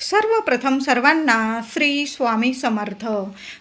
सर्वप्रथम सर्वांना श्री स्वामी समर्थ.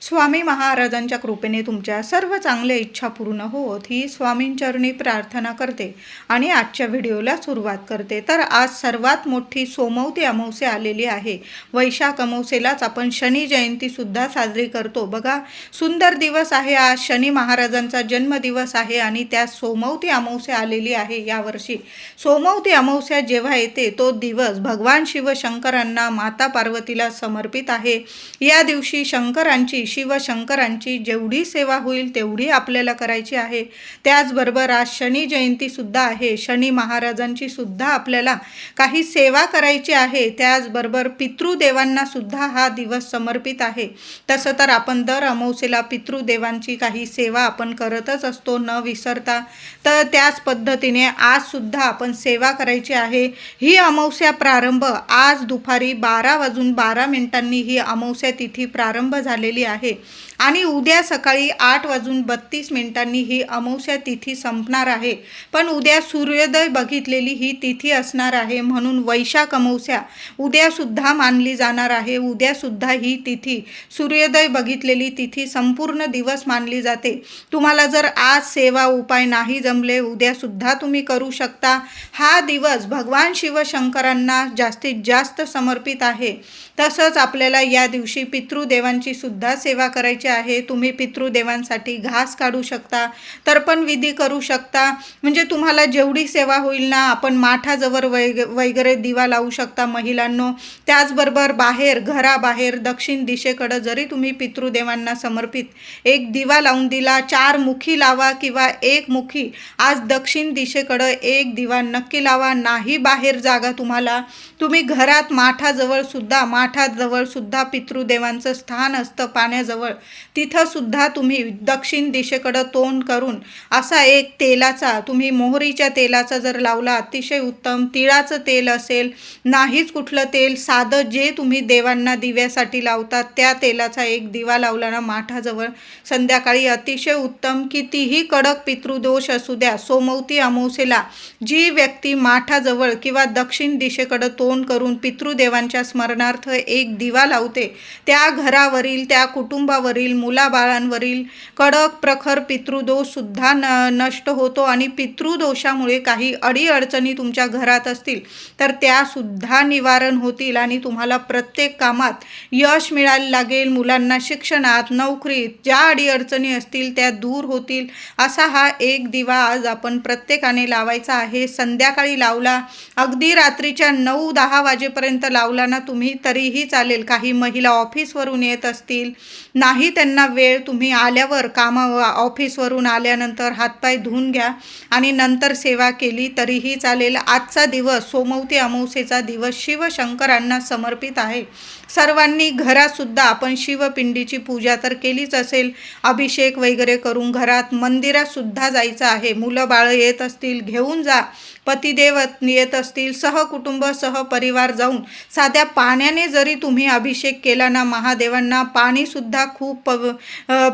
स्वामी महाराजांच्या कृपेने तुमच्या सर्व चांगल्या इच्छा पूर्ण होत ही स्वामींचरणी प्रार्थना करते आणि आजच्या व्हिडिओला सुरुवात करते. तर आज सर्वात मोठी सोमवती अमावसे आलेली आहे. वैशाख अमावसेलाच आपण शनी जयंतीसुद्धा साजरी करतो. बघा सुंदर दिवस आहे. आज शनी महाराजांचा जन्मदिवस आहे आणि त्या सोमवती अमावसे आलेली आहे यावर्षी. सोमवती अमावस्या जेव्हा येते तो दिवस भगवान शिवशंकरांना माता पार्वतीला समर्पित आहे. या दिवशी शंकरांची शिवशंकरांची जेवढी सेवा होईल तेवढी आपल्याला करायची आहे. त्याचबरोबर आज शनी जयंती सुद्धा आहे. शनी महाराजांची सुद्धा आपल्याला काही सेवा करायची आहे. त्याचबरोबर पितृदेवांना सुद्धा हा दिवस समर्पित आहे. तसं तर आपण दर अमावसेला पितृदेवांची काही सेवा आपण करतच असतो न विसरता. तर त्याच पद्धतीने आज सुद्धा आपण सेवा करायची आहे. ही अमावस्या प्रारंभ आज दुपारी बारा वाजून बारा मिनिटांनी ही अमावस्या तिथी प्रारंभ झालेली आहे. आणि उद्या सकाळी आठ वाजून बत्तीस मिनिटांनी ही अमावस्या तिथी संपणार आहे. पण उद्या सूर्योदय बघितलेली ही तिथी असणार आहे म्हणून वैशाख अमावस्या उद्यासुद्धा मानली जाणार आहे. उद्यासुद्धा ही तिथी सूर्योदय बघितलेली तिथी संपूर्ण दिवस मानली जाते. तुम्हाला जर आज सेवा उपाय नाही जमले उद्यासुद्धा तुम्ही करू शकता. हा दिवस भगवान शिवशंकरांना जास्तीत जास्त समर्पित आहे. तसंच आपल्याला या दिवशी पितृदेवांची सुद्धा सेवा करायची आहे तुम्ही पितृदेवांसाठी घास काढू शकता तर्पण विधी करू शकता. म्हणजे तुम्हाला जेवढी सेवा होईल ना आपण माठाजवळ वैग वगैरे दिवा लावू शकता महिलांनो. त्याचबरोबर बाहेर घराबाहेर दक्षिण दिशेकडं जरी तुम्ही पितृदेवांना समर्पित एक दिवा लावून दिला चार मुखी लावा किंवा एक मुखी आज दक्षिण दिशेकडं एक दिवा नक्की लावा नाही बाहेर जागा तुम्हाला. तुम्ही घरात माठाजवळ सुद्धा माठाजवळ सुद्धा पितृदेवांचं स्थान असतं पाण्याजवळ. तिथं सुद्धा तुम्ही दक्षिण दिशेकडं तोंड करून असा एक तेलाचा तुम्ही मोहरीच्या तेलाचा जर लावला अतिशय उत्तम तिळाचं तेल असेल नाहीच कुठलं तेल साधं जे तुम्ही देवांना दिव्यासाठी लावतात त्या तेलाचा एक दिवा लावला ना माठाजवळ संध्याकाळी अतिशय उत्तम कितीही कडक पितृदोष असू द्या सोमवती अमावसेला जी व्यक्ती माठाजवळ किंवा दक्षिण दिशेकडं तोंड करून पितृदेवांच्या स्मरणार्थ एक दिवा लावते त्या घरावरील त्या कुटुंबावरील मुलाबाळांवरील कडक प्रखर पितृदोषसुद्धा न नष्ट होतो आणि पितृदोषामुळे काही अडीअडचणी तुमच्या घरात असतील तर त्यासुद्धा निवारण होतील आणि तुम्हाला प्रत्येक कामात यश मिळायला लागेल. मुलांना शिक्षणात नोकरीत ज्या अडीअडचणी असतील त्या दूर होतील. असा हा एक दिवा आज आपण प्रत्येकाने लावायचा आहे. संध्याकाळी लावला अगदी रात्रीच्या नऊ दहा वाजेपर्यंत लावला ना तुम्ही तरीही चालेल. काही महिला ऑफिसवरून येत असतील नाही त्यांना वेळ तुम्ही आल्यावर कामा ऑफिसवरून आल्यानंतर हातपाय धुवून घ्या आणि नंतर सेवा केली तरीही चालेल. आजचा दिवस सोमवती अमावस्येचा दिवस शिवशंकरांना समर्पित आहे. सर्वांनी घरातसुद्धा आपण शिवपिंडीची पूजा तर केलीच असेल अभिषेक वगैरे करून घरात मंदिरातसुद्धा जायचं आहे. मुलं बाळं येत असतील घेऊन जा. पतिदेव येत असतील सहकुटुंब सहपरिवार जाऊन साध्या पाण्याने जरी तुम्ही अभिषेक केला ना महादेवांना पाणीसुद्धा खूप पव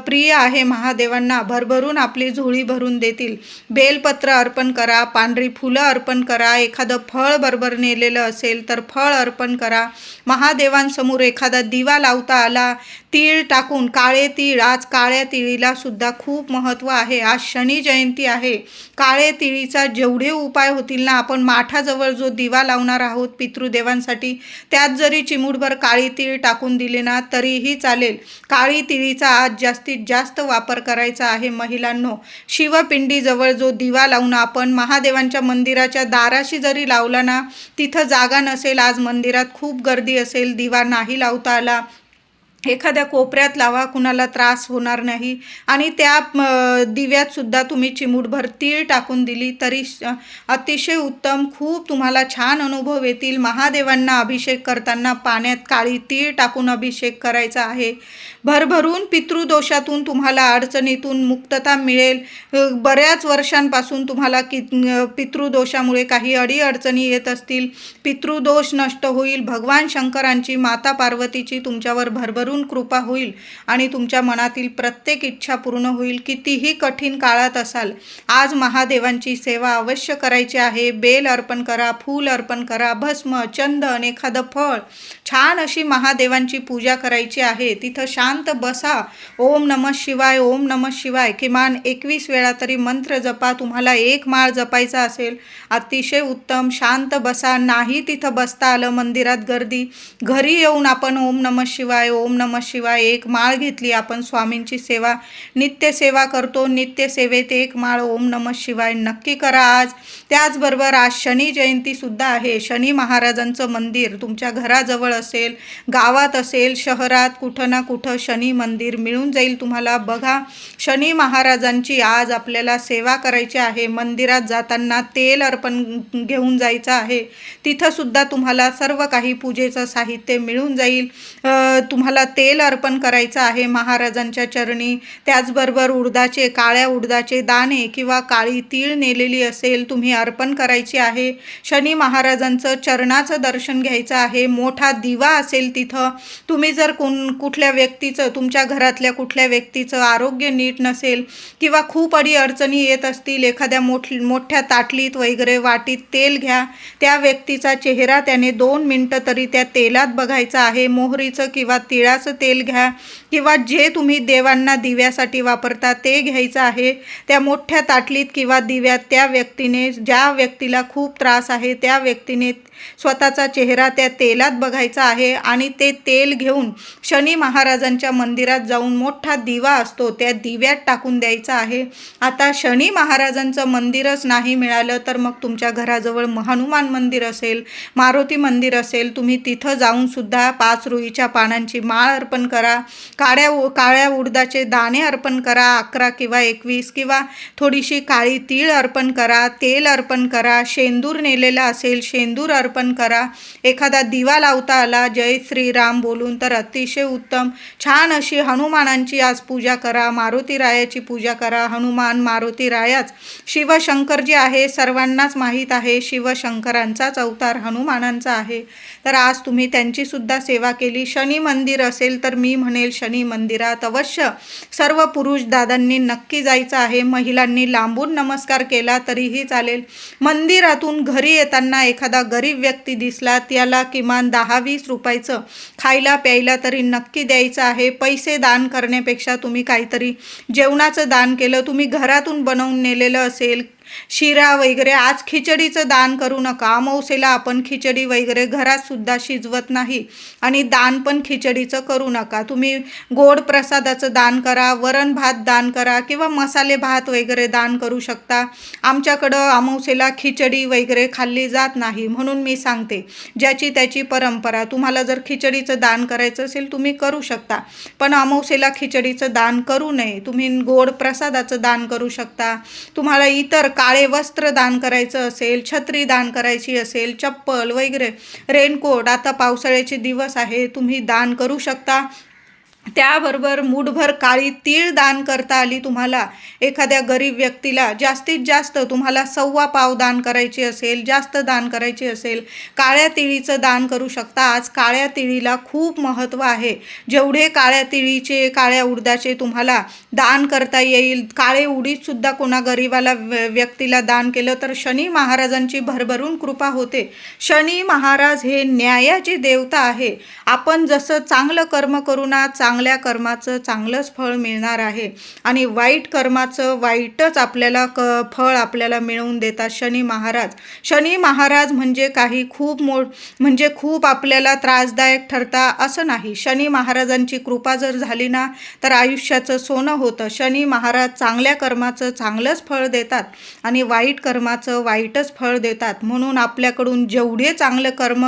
प्रिय आहे महादेवांना. भरभरून आपली झोळी भरून देतील. बेलपत्र अर्पण करा पांढरी फुलं अर्पण करा एखादं फळ बरोबर नेलेलं असेल तर फळ अर्पण करा. महादेवांसमोर एखादा दिवा लावता आला तीळ टाकून काळे तीळ आज काळ्या तिळीला सुद्धा खूप महत्त्व आहे. आज शनी जयंती आहे. काळे तिळीचा जेवढे उपाय होतील ना आपण माठाजवळ जो दिवा लावणार आहोत पितृदेवांसाठी त्यात जरी चिमूटभर काळी तीळ टाकून दिले ना तरीही चालेल. काळी तिळीचा आज जास्तीत जास्त वापर करायचा आहे महिलांनो. शिवपिंडीजवळ जो दिवा लावून आपण महादेवांच्या मंदिराच्या दाराशी जरी लावला ना तिथं जागा नसेल आज मंदिरात खूप गर्दी असेल दिवा नाही लावता आला एखाद्या कोपऱ्यात लावा कुणाला त्रास होणार नाही. आणि त्या दिव्यातसुद्धा तुम्ही चिमूटभर तीळ टाकून दिली तरी श- अतिशय उत्तम खूप तुम्हाला छान अनुभव येतील. महादेवांना अभिषेक करताना पाण्यात काळी तीळ टाकून अभिषेक करायचा आहे. भरभरून पितृदोषातून तुम्हाला अडचणीतून मुक्तता मिळेल. बऱ्याच वर्षांपासून तुम्हाला कि पितृदोषामुळे काही अडीअडचणी येत असतील. पितृदोष नष्ट होईल. भगवान शंकरांची माता पार्वतीची तुमच्यावर भरभरून भरभरून कृपा होईल आणि तुमच्या मनातील प्रत्येक इच्छा पूर्ण होईल कितीही कठीण काळात असाल आज महादेवांची सेवा अवश्य करायची आहे. बेल अर्पण करा फूल अर्पण करा भस्म चंदन एखादं फळ. छान अशी महादेवांची पूजा करायची आहे. तिथं शांत बसा. ओम नम शिवाय ओम नम शिवाय. किमान एकवीस वेळा तरी मंत्र जपा. तुम्हाला एक माळ जपायचा असेल अतिशय उत्तम. शांत बसा. नाही तिथं बसता आलं मंदिरात गर्दी. घरी येऊन आपण ओम नम शिवाय ओम नम शिवाय एक माळ घेतली. आपण स्वामींची सेवा नित्य सेवा करतो. नित्य सेवेत एक माळ. ओम नम शिवाय. नक्की करा आज. त्याचबरोबर आज शनी जयंतीसुद्धा आहे. शनी महाराजांचं मंदिर तुमच्या घराजवळ असेल गावात असेल शहरात कुठं ना कुठं शनी मंदिर मिळून जाईल तुम्हाला. बघा शनी महाराजांची आज आपल्याला सेवा करायची आहे. मंदिरात जाताना तेल अर्पण घेऊन जायचं आहे. तिथं सुद्धा तुम्हाला सर्व काही पूजेचं साहित्य मिळून जाईल. तुम्हाला तेल अर्पण करायचं आहे. महाराजांच्या चरणी त्याचबरोबर उडदाचे काळ्या उडदाचे दाणे किंवा काळी तीळ नेलेली असेल तुम्ही अर्पण करायची आहे. शनी महाराजांचं चरणाचं दर्शन घ्यायचं आहे. मोठा दिवा असेल तिथं. तुम्ही जर कोण कुठल्या व्यक्तीचं तुमच्या घरातल्या कुठल्या व्यक्तीचं आरोग्य नीट नसेल किंवा खूप अडी अडचणी येत असतील एखाद्या मोठ मोठ्या ताटलीत वगैरे वाटीत तेल घ्या. त्या व्यक्तीचा चेहरा त्याने दोन मिनटं तरी त्या तेलात बघायचा आहे. मोहरीचं किंवा तिळाचं तेल घ्या. किंवा जे तुम्ही देवांना दिव्यासाठी वापरता ते घ्यायचं आहे त्या मोठ्या ताटलीत किंवा दिव्यात त्या व्यक्तीने ज्या व्यक्तीला खूप त्रास आहे त्या व्यक्तीने स्वतःचा चेहरा त्या तेलात बघायचा आहे आणि ते तेल घेऊन शनी महाराजांच्या मंदिरात जाऊन मोठा दिवा असतो त्या दिव्यात टाकून द्यायचा आहे. आता शनी महाराजांचं मंदिरच नाही मिळालं तर मग तुमच्या घराजवळ हनुमान मंदिर असेल मारुती मंदिर असेल तुम्ही तिथं जाऊन सुद्धा पाच रुईच्या पानांची माळ अर्पण करा. काळ्या उ- काळ्या उडदाचे दाणे अर्पण करा अकरा किंवा एकवीस किंवा थोडीशी काळी तीळ अर्पण करा तेल अर्पण करा शेंदूर नेलेला असेल शेंदूर अर्पण करा. एखादा दिवा लावता आला जय श्रीराम बोलून तर अतिशय उत्तम. छान अशी हनुमानांची आज पूजा करा मारुती रायाची पूजा करा. हनुमान मारुती रायाच. शिवशंकर जे आहे सर्वांनाच माहीत आहे शिवशंकरांचाच अवतार हनुमानांचा आहे. तर आज तुम्ही त्यांचीसुद्धा सेवा केली. शनी मंदिर असेल तर मी म्हणेल शनी मंदिरात अवश्य सर्व पुरुष दादांनी नक्की जायचं आहे. महिलांनी लांबून नमस्कार केला तरीही चालेल. मंदिरातून घरी येताना एखादा गरीब व्यक्ती दिसला त्याला किमान दहा वीस रुपयाचं खायला प्यायला तरी नक्की द्यायचं आहे. पैसे दान करण्यापेक्षा तुम्ही काहीतरी जेवणाचं दान केलं तुम्ही घरातून बनवून नेलेलं असेल शिरा वगैरे आज खिचडीचं दान करू नका. अमावसेला आपण खिचडी वगैरे घरातसुद्धा शिजवत नाही आणि दान पण खिचडीचं करू नका. तुम्ही गोड प्रसादाचं दान करा वरण भात दान करा किंवा मसाले भात वगैरे दान करू शकता. आमच्याकडं अमावसेला खिचडी वगैरे खाल्ली जात नाही म्हणून मी सांगते. ज्याची त्याची परंपरा. तुम्हाला जर खिचडीचं दान करायचं असेल तुम्ही करू शकता. पण अमावसेला खिचडीचं दान करू नये. तुम्ही गोड प्रसादाचं दान करू शकता. तुम्हाला इतर काळे वस्त्र दान करायचं असेल छत्री दान करायची असेल चप्पल वगैरे रेनकोट आता पावसाळ्याचे दिवस आहे तुम्ही दान करू शकता. त्याबरोबर मूठभर काळी तीळ दान करता आली तुम्हाला. एखाद्या गरीब व्यक्तीला जास्तीत जास्त तुम्हाला सव्वा पाव दान करायची असेल जास्त दान करायची असेल काळ्या तिळीचं दान करू शकता. आज काळ्या तिळीला खूप महत्त्व आहे. जेवढे काळ्या तिळीचे काळ्या उडदाचे तुम्हाला दान करता येईल काळे उडीदसुद्धा कोणा गरीबाला व्य- व्यक्तीला दान केलं तर शनी महाराजांची भरभरून कृपा होते. शनी महाराज हे न्यायाची देवता आहे. आपण जसं चांगलं कर्म करू ना चांगल्या कर्माचं चांगलंच फळ मिळणार आहे. आणि वाईट कर्माचं वाईटच आपल्याला क फळ आपल्याला मिळवून देतात शनी महाराज. शनी महाराज म्हणजे काही खूप मो म्हणजे खूप आपल्याला त्रासदायक ठरता असं नाही. शनी महाराजांची कृपा जर झाली ना तर आयुष्याचं सोनं होतं. शनी महाराज चांगल्या कर्माचं चांगलंच फळ देतात आणि वाईट कर्माचं वाईटच फळ देतात. म्हणून आपल्याकडून जेवढे चांगलं कर्म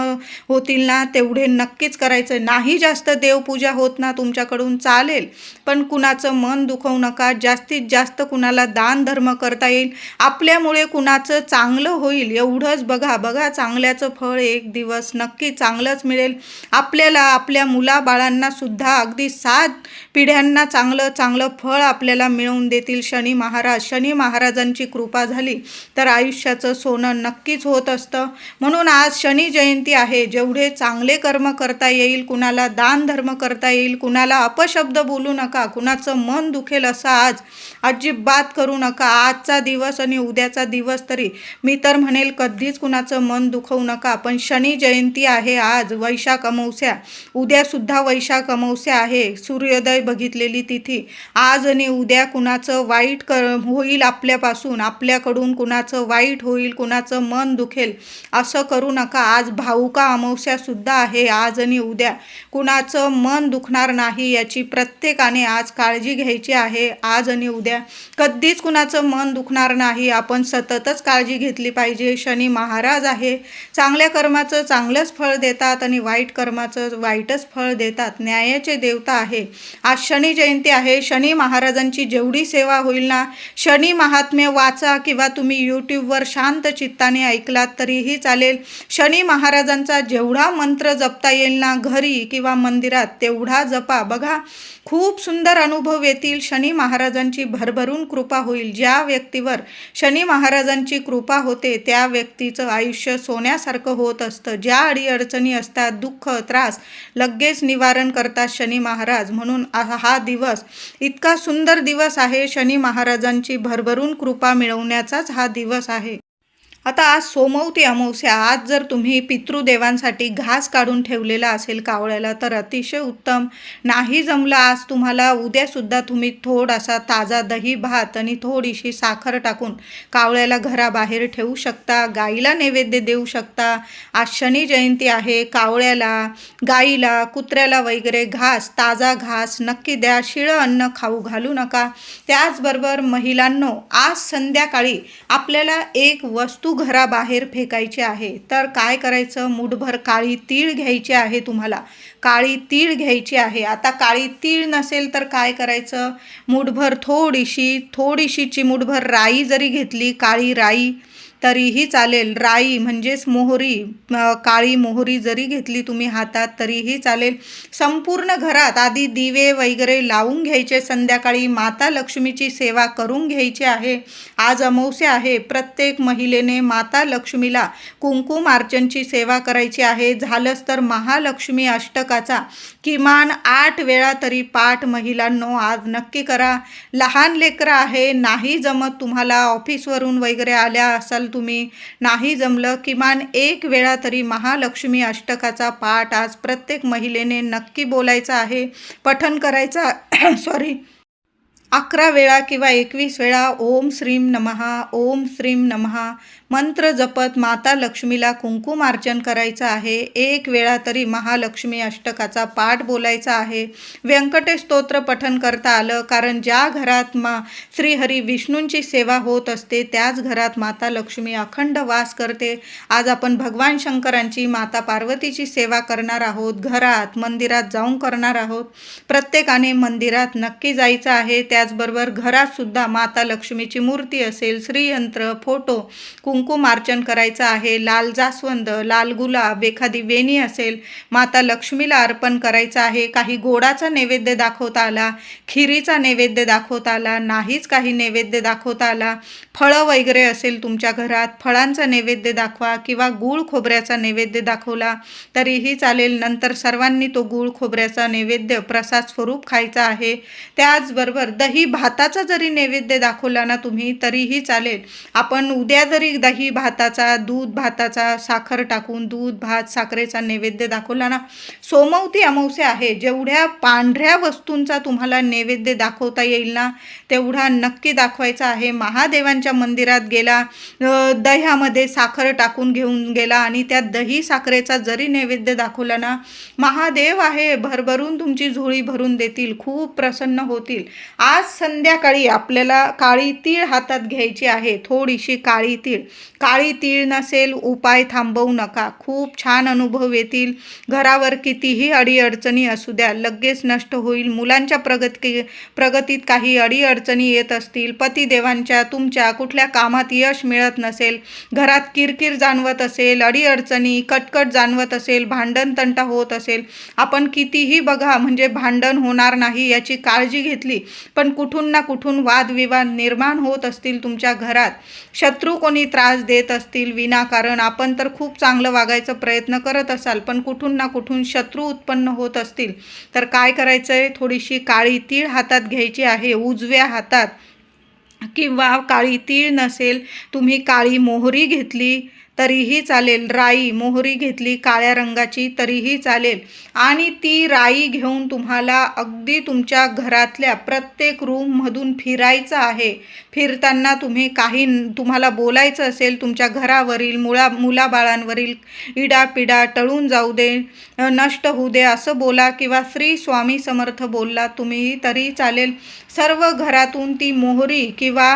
होतील ना तेवढे नक्कीच करायचं. नाही जास्त देवपूजा होत ना तुमच्या तुमच्याकडून चालेल. पण कुणाचं मन दुखवू नका. जास्तीत जास्त कुणाला दान धर्म करता येईल. आपल्यामुळे कुणाचं चांगलं होईल. एवढंच बघा. बघा चांगल्याचं फळ एक दिवस नक्की चांगलंच मिळेल. आपल्याला आपल्या मुलाबाळांना सुद्धा अगदी सात पिढ्यांना चांगलं चांगलं फळ आपल्याला मिळवून देतील शनी महाराज. शनी महाराजांची कृपा झाली तर आयुष्याचं सोनं नक्कीच होत असतं. म्हणून आज शनी जयंती आहे. जेवढे चांगले कर्म करता येईल कुणाला दान धर्म करता येईल कुणाला अपशब्द बोलू नका कुणाचं मन दुखेल असं आज अजिबात करू नका. आजचा दिवस आणि उद्याचा दिवस तरी मी तर म्हणेल कधीच कुणाचं मन दुखवू नका. पण शनी जयंती आहे आज वैशाख अमावस्या. उद्यासुद्धा वैशाख अमावस्या आहे. सूर्योदय बघितलेली तिथी. आज आणि उद्या कुणाचं वाईट क होईल आपल्यापासून आपल्याकडून कुणाचं वाईट होईल कुणाचं मन दुखेल असं करू नका. आज भाऊका अमावस्यासुद्धा आहे. आज आणि उद्या कुणाचं मन दुखणार नाही. याची प्रत्येकाने आज काळजी घ्यायची आहे. आज आणि उद्या कधीच कुणाचं मन दुखणार नाही. आपण सततच काळजी घेतली पाहिजे. शनी महाराज आहे. चांगल्या कर्माचं चांगलंच फळ देतात आणि वाईट कर्माचं वाईटच फळ देतात. न्यायाचे देवता आहे. आज शनी जयंती आहे. शनी महाराजांची जेवढी सेवा होईल ना शनी महात्म्य वाचा किंवा तुम्ही यूट्यूबवर शांत चित्ताने ऐकलात तरीही चालेल. शनी महाराजांचा जेवढा मंत्र जपता येईल ना घरी किंवा मंदिरात तेवढा जपा. बघा खूप सुंदर अनुभव येतील. शनी महाराजांची भरभरून कृपा होईल. ज्या व्यक्तीवर शनी महाराजांची कृपा होते त्या व्यक्तीचं आयुष्य सोन्यासारखं होत असतं. ज्या अडीअडचणी असतात दुःख त्रास लगेच निवारण करतात शनी महाराज. म्हणून हा दिवस इतका सुंदर दिवस आहे. शनी महाराजांची भरभरून कृपा मिळवण्याचाच हा दिवस आहे. आता आज सोमवती अमावस्या. आज जर तुम्ही पितृदेवांसाठी घास काढून ठेवलेला असेल कावळ्याला तर अतिशय उत्तम. नाही जमलं आज तुम्हाला उद्यासुद्धा तुम्ही थोडासा ताजा दही भात आणि थोडीशी साखर टाकून कावळ्याला घराबाहेर ठेवू शकता. गाईला नैवेद्य देऊ शकता. आज शनी जयंती आहे. कावळ्याला गाईला कुत्र्याला वगैरे घास ताजा घास नक्की द्या. शिळं अन्न खाऊ घालू नका. त्याचबरोबर महिलांनो आज संध्याकाळी आपल्याला एक वस्तू घराबाहेर फेकायचे आहे. तर काय करायचं? मुठभर काळी तीळ घ्यायची आहे तुम्हाला. काळी तीळ घ्यायची आहे. आता काळी तीळ नसेल तर काय करायचं? मुठभर थोडीशी थोडीशी चिमुठभर राई जरी घेतली काळी राई तरीही चालेल. राई म्हणजेच मोहरी काळी मोहरी जरी घेतली तुम्ही हातात तरीही चालेल. संपूर्ण घरात आधी दिवे वगैरे लावून घ्यायचे. संध्याकाळी माता लक्ष्मीची सेवा करून घ्यायची आहे. आज अमावस्या आहे. प्रत्येक महिलेने माता लक्ष्मीला कुंकुम अर्चनची सेवा करायची आहे. झालंच तर महालक्ष्मी अष्टकाचा. किमान आठ वेळा तरी पाठ महिलांनो आज नक्की करा. लहान लेकरं आहे. नाही जमत तुम्हाला ऑफिसवरून वगैरे आल्या असाल तुम्ही. नाही जमलं किमान एक वेळा तरी महालक्ष्मी अष्टकाचा पाठ आज प्रत्येक महिलेने नक्की बोलायचा आहे. पठन करायचा सॉरी अकरा वेळा किंवा एकवीस वेळा ओम श्रीम नमहा ओम श्रीम नमहा मंत्र जपत माता लक्ष्मीला कुंकुमार्चन करायचं आहे. एक वेळा तरी महालक्ष्मी अष्टकाचा पाठ बोलायचा आहे. व्यंकटेश स्तोत्र पठन करता आलं कारण ज्या घरात मा श्रीहरी विष्णूंची सेवा होत असते त्याच घरात माता लक्ष्मी अखंड वास करते. आज आपण भगवान शंकरांची माता पार्वतीची सेवा करणार आहोत. घरात मंदिरात जाऊन करणार आहोत. प्रत्येकाने मंदिरात नक्की जायचं आहे. त्याचबरोबर घरात सुद्धा माता लक्ष्मीची मूर्ती असेल श्रीयंत्र फोटो कुंकुमार्चन करायचं आहे लाल जास्वंद लाल गुलाब एखादी वेणी असेल माता लक्ष्मीला अर्पण करायचं आहे काही गोडाचा नैवेद्य दाखवता आला खिरीचा नैवेद्य दाखवता आला नाहीच काही नैवेद्य दाखवता आला फळं वगैरे असेल तुमच्या घरात फळांचा नैवेद्य दाखवा किंवा गूळ खोबऱ्याचा नैवेद्य दाखवला तरीही चालेल. नंतर सर्वांनी तो गूळ खोबऱ्याचा नैवेद्य प्रसाद स्वरूप खायचा आहे. त्याचबरोबर दही भाताचा जरी नैवेद्य दाखवला ना तुम्ही तरीही चालेल. आपण उद्या जरी दही भाताचा दूध भाताचा साखर टाकून दूध भात साखरेचा नैवेद्य दाखवला ना सोमवती अमावस्या आहे. जेवढ्या पांढऱ्या वस्तूंचा तुम्हाला नैवेद्य दाखवता येईल ना तेवढा नक्की दाखवायचा आहे. महादेवांच्या मंदिरात गेला दह्यामध्ये साखर टाकून घेऊन गेला आणि त्या दही साखरेचा जरी नैवेद्य दाखवला ना महादेव आहे भरभरून तुमची झोळी भरून देतील खूप प्रसन्न होतील. आज आज संध्याकाळी आपल्याला काळी तीळ हातात घ्यायची आहे. थोडीशी काळी तीळ. काळी तीळ नसेल उपाय थांबवू नका. खूप छान अनुभव येतील. घरावर कितीही अडीअडचणी असू द्या लगेच नष्ट होईल. मुलांच्या प्रगती प्रगतीत काही अडीअडचणी येत असतील. पतिदेवांच्या तुमच्या कुठल्या कामात यश मिळत नसेल. घरात किरकिर जाणवत असेल अडीअडचणी कटकट जाणवत असेल भांडण तंटा होत असेल. आपण कितीही बघा म्हणजे भांडण होणार नाही याची काळजी घेतली. पण पण कुठून ना कुठून वादविवाद निर्माण होत असतील तुमच्या घरात. शत्रू कोणी त्रास देत असतील विनाकारण आपण तर खूप चांगलं वागायचा प्रयत्न करत असाल पण कुठून ना कुठून शत्रू उत्पन्न होत असतील. तर काय करायचं आहे थोडीशी काळी तीळ हातात घ्यायची आहे उजव्या हातात. किंवा काळी तीळ नसेल तुम्ही काळी मोहरी घेतली तरीही चालेल. राई मोहरी घेतली काळ्या रंगाची तरीही चालेल. आणि ती राई घेऊन तुम्हाला अगदी तुमच्या घरातल्या प्रत्येक रूममधून फिरायचं आहे. फिरताना तुम्ही काही तुम्हाला बोलायचं असेल तुमच्या घरावरील मुळा मुलाबाळांवरील इडापिडा टळून जाऊ दे नष्ट होऊ दे असं बोला किंवा श्री स्वामी समर्थ बोलला तुम्ही तरी चालेल. सर्व घरातून ती मोहरी किंवा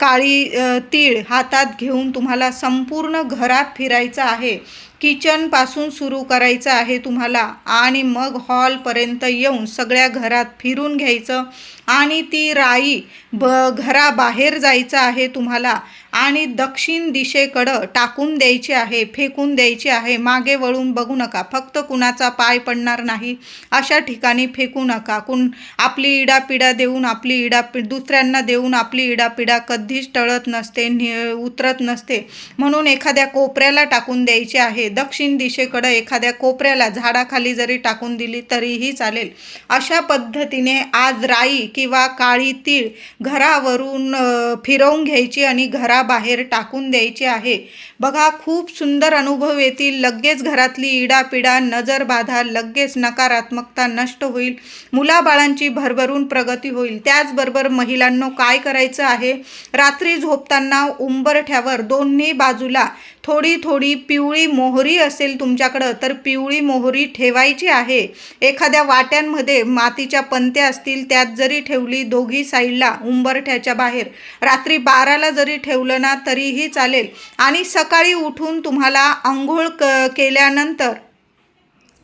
काळी तीळ हातात घेऊन तुम्हाला संपूर्ण घरात फिरायचं आहे. किचनपासून सुरू करायचं आहे तुम्हाला. आणि मग हॉलपर्यंत येऊन सगळ्या घरात फिरून घ्यायचं. आणि ती राई ब घराबाहेर जायचं आहे तुम्हाला आणि दक्षिण दिशेकडं टाकून द्यायची आहे फेकून द्यायची आहे मागे वळून बघू नका फक्त कुणाचा पाय पडणार नाही अशा ठिकाणी फेकू नका. कुण आपली इडापिडा देऊन आपली इडापि दुसऱ्यांना देऊन आपली इडापिडा कधीच टळत नसते नि उतरत नसते. म्हणून एखाद्या कोपऱ्याला टाकून द्यायची आहे. दक्षिण दिशेकडं एखाद्या कोपऱ्याला झाडाखाली जरी टाकून दिली तरीही चालेल. अशा पद्धतीने आज राई किंवा काळी तीळ घरावरून फिरवून घ्यायची आणि घराबाहेर टाकून द्यायची आहे. बघा खूप सुंदर अनुभव येतील. लगेच घरातली इडापिडा नजरबाधा लगेच नकारात्मकता नष्ट होईल. मुलाबाळांची भरभरून प्रगती होईल. त्याचबरोबर महिलांनो काय करायचं आहे? रात्री झोपताना उंबरठ्यावर दोन्ही बाजूला थोडी थोडी पिवळी मोहरी असेल तुमच्याकडं तर पिवळी मोहरी ठेवायची आहे. एखाद्या वाट्यांमध्ये मातीच्या पंत्या असतील त्यात जरी ठेवली दोघी साईडला उंबरठ्याच्या बाहेर. रात्री बाराला जरी ठेवलं ना तरीही चालेल. आणि सकाळी उठून तुम्हाला आंघोळ क केल्यानंतर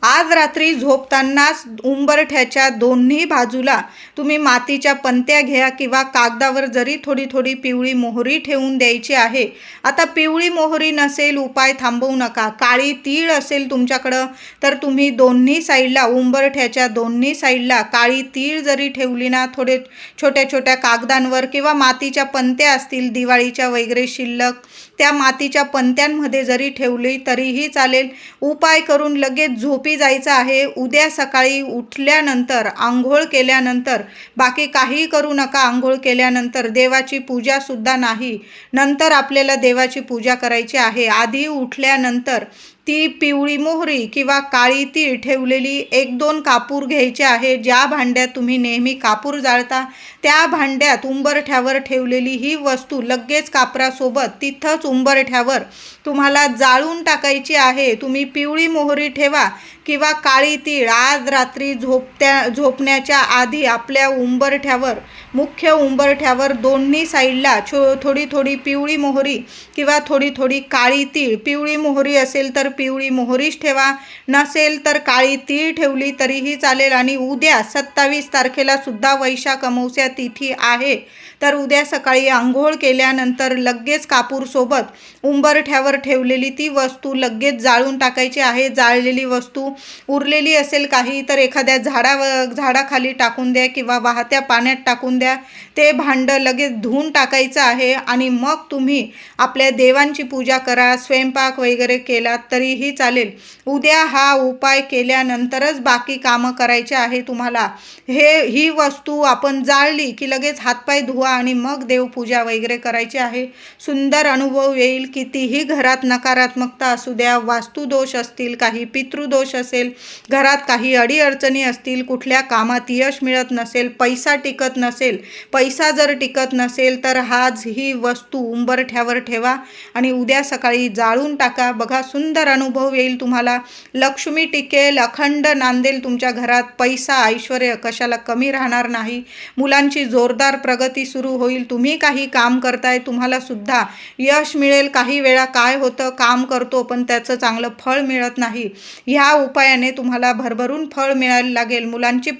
आज रात्री झोपतानाच उंबरठ्याच्या दोन्ही बाजूला तुम्ही मातीच्या पंत्या घ्या किंवा कागदावर जरी थोडी थोडी पिवळी मोहरी ठेवून द्यायची आहे. आता पिवळी मोहरी नसेल उपाय थांबवू नका. काळी तीळ असेल तुमच्याकडं तर तुम्ही दोन्ही साईडला उंबरठ्याच्या दोन्ही साईडला काळी तीळ जरी ठेवली ना थोडे छोट्या छोट्या कागदांवर किंवा मातीच्या पंत्या असतील दिवाळीच्या वगैरे शिल्लक त्या मातीच्या पंत्यांमध्ये जरी ठेवली तरीही चालेल. उपाय करून लगेच झोपी जायचं आहे. उद्या सकाळी उठल्यानंतर आंघोळ केल्यानंतर बाकी काही करू नका आंघोळ केल्यानंतर. देवाची पूजासुद्धा नाही. नंतर आपल्याला देवाची पूजा करायची आहे. आधी उठल्यानंतर ती पिवळी मोहरी किंवा काळी तीळ ठेवलेली एक दोन कापूर घ्यायचे आहे. ज्या भांड्यात तुम्ही नेहमी कापूर जाळता त्या भांड्यात उंबरठ्यावर ठेवलेली ही वस्तू लगेच कापरासोबत तिथंच उंबरठ्यावर तुम्हाला जाळून टाकायची आहे तुम्ही पिवळी मोहरी ठेवा किंवा काळी तीळ. आज रात्री झोपत्या झोपण्याच्या आधी आपल्या उंबरठ्यावर मुख्य उंबरठ्यावर दोन्ही साईडला छो थोडी थोडी पिवळी मोहरी किंवा थोडी थोडी काळी तीळ. पिवळी मोहरी असेल तर पिवळी मोहरीच ठेवा नसेल तर काळी तीळ ठेवली तरीही चालेल. आणि उद्या सत्तावीस तारखेला सुद्धा वैशाख अमावस्या तिथी आहे. तर उद्या सकाळी आंघोळ केल्यानंतर लगेच कापूरसोबत उंबरठ्यावर ठेवलेली ती वस्तू लगेच जाळून टाकायची आहे. जाळलेली वस्तू उरलेली असेल काही तर एखाद्या झाडा झाडाखाली टाकून द्या किंवा वाहत्या पाण्यात टाकून द्या. ते भांडं लगेच धुवून टाकायचं आहे आणि मग तुम्ही आपल्या देवांची पूजा करा स्वयंपाक वगैरे केला तरीही चालेल. उद्या हा उपाय केल्यानंतरच बाकी कामं करायचे आहे तुम्हाला. हे ही वस्तू आपण जाळली की लगेच हातपाय धुवा आणि मग देवपूजा वगैरे करायची आहे. सुंदर अनुभव येईल कितीही घर घरात नकारात्मकता असू द्या वास्तुदोष असतील काही पितृदोष असेल घरात काही अडीअडचणी असतील कुठल्या कामात यश मिळत नसेल पैसा टिकत नसेल पैसा जर टिकत नसेल तर आज ही वस्तू उंबरठ्यावर ठेवा आणि उद्या सकाळी जाळून टाका. बघा सुंदर अनुभव येईल तुम्हाला. लक्ष्मी टिकेल अखंड नांदेल तुमच्या घरात. पैसा ऐश्वर कशाला कमी राहणार नाही. मुलांची जोरदार प्रगती सुरू होईल. तुम्ही काही काम करताय तुम्हाला सुद्धा यश मिळेल. काही वेळा काय होतं काम करतो पण त्याचं चांगलं फळ मिळत नाही. ह्या उपायाने तुम्हाला भरभरून फळ मिळायला लागेल. मुलांची प्र